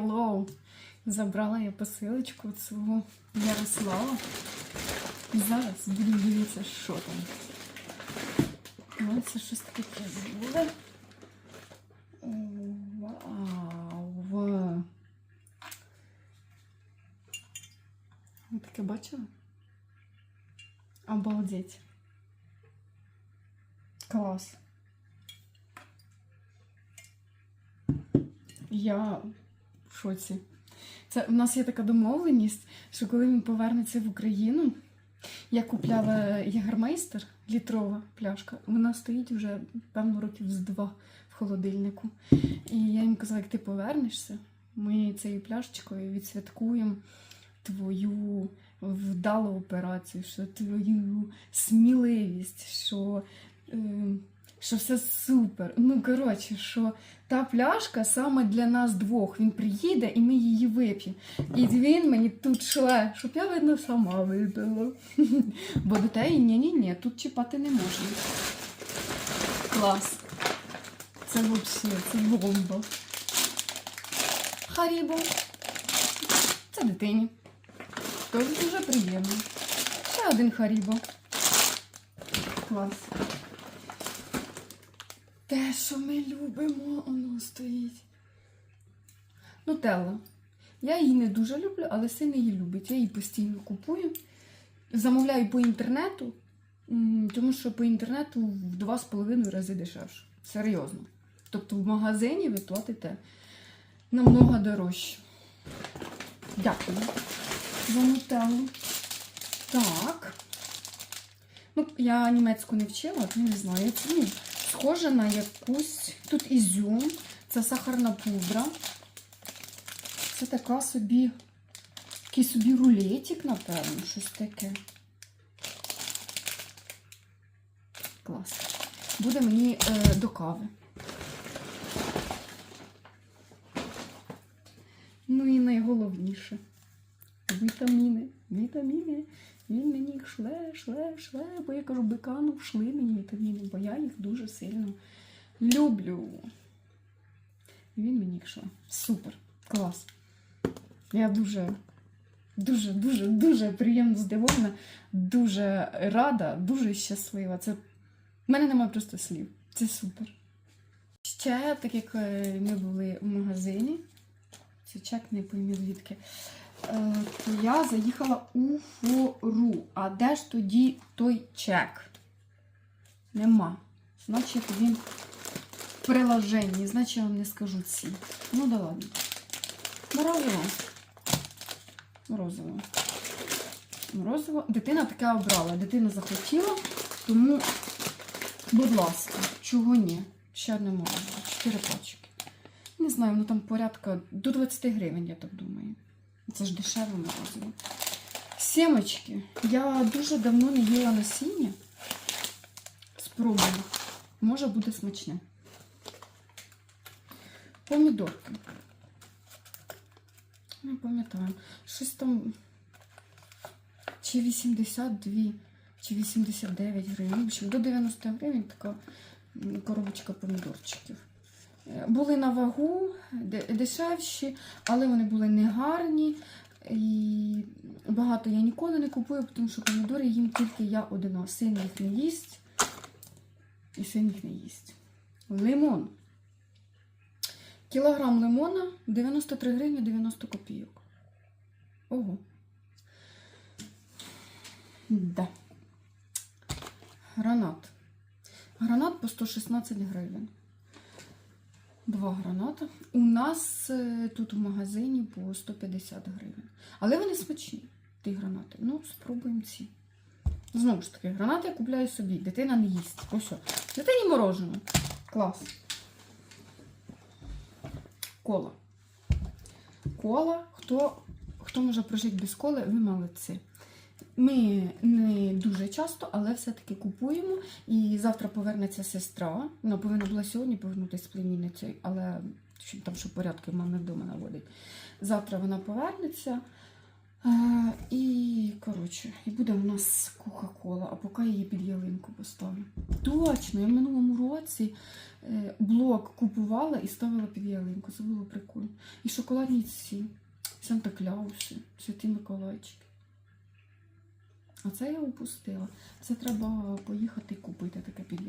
Hello. Забрала я посилочку від свого Ярослава. І зараз буду дивитися, що там. Ну, це щось таке. Вау. Ви таке бачили? Обалдеть. Клас. Я шоці. Це у нас є така домовленість, що коли він повернеться в Україну, я купляла ягермейстер, літрова пляшка. Вона стоїть вже, певно, років з два в холодильнику. І я їм казала, як ти повернешся, ми цією пляшечкою відсвяткуємо твою вдалу операцію, що твою сміливість, що, е, що все супер. Ну, коротше, що та пляшка саме для нас двох. Він приїде і ми її вип'ємо. І він мені тут шле, щоб я, видно, сама випила. Бо до теї ні-ні-ні, тут чіпати не можна. Клас. Це взагалі, це бомба. Харібо. Це дитині. Тож дуже приємно. Ще один харібо. Клас. Те, що ми любимо, воно стоїть. Нутелла. Я її не дуже люблю, але син її любить. Я її постійно купую. Замовляю по інтернету, тому що по інтернету в два з половиною рази дешевше. Серйозно. Тобто в магазині ви платите намного дорожче. Дякую за нутеллу. Так. Ну, я німецьку не вчила, не знаю. Ну, схоже на якусь. Тут ізюм, це сахарна пудра. Це така собі, такий собі рулетик, напевно, щось таке. Клас. Буде мені е, до кави. Ну і найголовніше. Вітаміни. Вітаміни. Він мені їх шле, шле, шле, бо я кажу, бикану, шли мені вітаміни, бо я їх дуже сильно люблю. Він мені їх шле. Супер, клас. Я дуже, дуже, дуже, дуже приємно здивована, дуже рада, дуже щаслива. Це в мене немає просто слів. Це супер. Ще, так як е, ми були в магазині, це чек не поймі звідки. Е, то я заїхала у фору. А де ж тоді той чек? Нема. Значить, він в приложенні. Значить, я вам не скажу ці. Ну да ладно. Морозиво. Морозиво. Морозиво. Дитина таке обрала. Дитина захотіла, тому, будь ласка, чого ні? Ще одне морозиво. Чотири пачки. Не знаю, воно там порядка до 20 гривень, я так думаю. Це ж дешеве морозиво. Сімочки. Я дуже давно не їла насіння. Спробую. Може буде смачне. Помідорки. Не пам'ятаю. Щось там чи 82, чи 89 гривень. В общем, До 90 гривень така коробочка помідорчиків. Були на вагу дешевші, але вони були негарні. І багато я ніколи не купую, тому що помідори їм тільки я одна. Син їх не їсть. І син їх не їсть. Лимон. Кілограм лимона 93 гривні 90 копійок. Ого. Да. Гранат. Гранат по 116 гривень. Два граната. У нас е, тут в магазині по 150 гривень. Але вони смачні, ті гранати. Ну, спробуємо ці. Знову ж таки, гранати я купляю собі. Дитина не їсть. Ось. Дитині морожене. Клас. Кола. Кола. Хто, хто може прожити без коли, ви молодці. Ми не дуже часто, але все-таки купуємо. І завтра повернеться сестра. Вона повинна була сьогодні повернутися з племінницею, але там що порядки мами вдома наводить. Завтра вона повернеться. Е, і, коротше, і буде у нас Кока-Кола, а поки я її під ялинку поставлю. Точно, я в минулому році е, блок купувала і ставила під ялинку. Це було прикольно. І шоколадні ці, Санта Кляуси, Святі Миколайчики. А це я упустила. Це треба поїхати купити таке під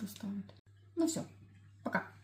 поставити. Ну все, пока!